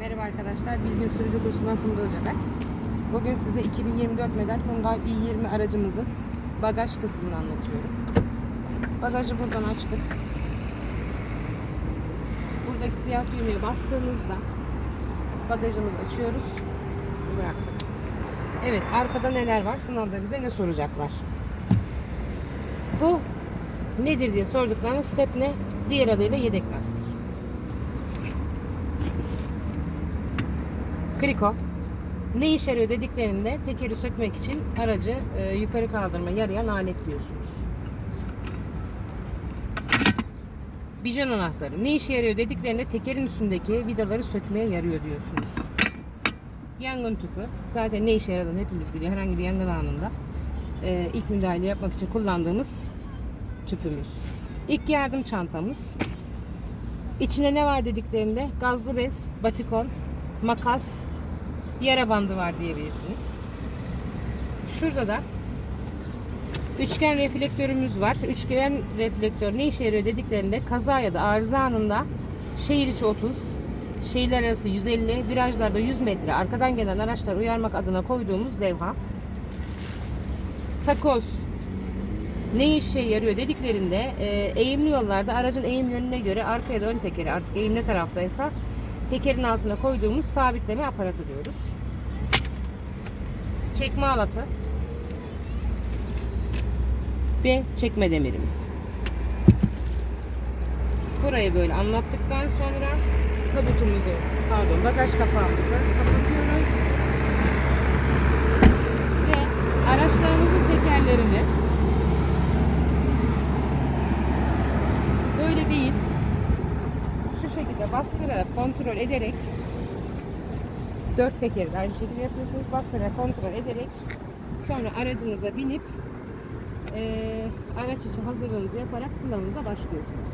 Merhaba arkadaşlar, Bilgin Sürücü Kursu'ndan Funda Hoca. Bugün size 2024 model Hyundai i20 aracımızın bagaj kısmını anlatıyorum. Bagajı buradan açtık. Buradaki siyah düğmeye bastığımızda bagajımızı açıyoruz. Bıraktık. Evet, arkada neler var? Sınavda bize ne soracaklar? Bu nedir diye sorduklarında stepne, diğer adıyla yedek lastik. Kriko. Ne işe yarıyor dediklerinde tekeri sökmek için aracı e, yukarı kaldırma yarayan alet diyorsunuz. Bijon anahtarı. Ne işe yarıyor dediklerinde tekerin üstündeki vidaları sökmeye yarıyor diyorsunuz. Yangın tüpü. Zaten ne işe yaradığını hepimiz biliyor. Herhangi bir yangın anında e, ilk müdahale yapmak için kullandığımız tüpümüz. İlk yardım çantamız. İçine ne var dediklerinde gazlı bez, batikon, makas, yara bandı var diyebilirsiniz. Şurada da üçgen reflektörümüz var. Üçgen reflektör ne işe yarıyor dediklerinde kaza ya da arıza anında şehir içi 30, şehirler arası 150, virajlarda 100 metre arkadan gelen araçları uyarmak adına koyduğumuz levha. Takoz ne işe yarıyor dediklerinde e, eğimli yollarda aracın eğim yönüne göre arka ya da ön tekeri artık eğim ne taraftaysa tekerin altına koyduğumuz sabitleme aparatı diyoruz. Çekme alatı ve çekme demirimiz. Burayı böyle anlattıktan sonra tabutumuzu, pardon bagaj kapağımızı kapatıyoruz. Ve araçlarımızın tekerlerini böyle değil şu şekilde bastırarak kontrol ederek dört tekeri aynı şekilde yapıyorsunuz. Bastırarak kontrol ederek sonra aracınıza binip eee, araç için hazırlığınızı yaparak sınavınıza başlıyorsunuz.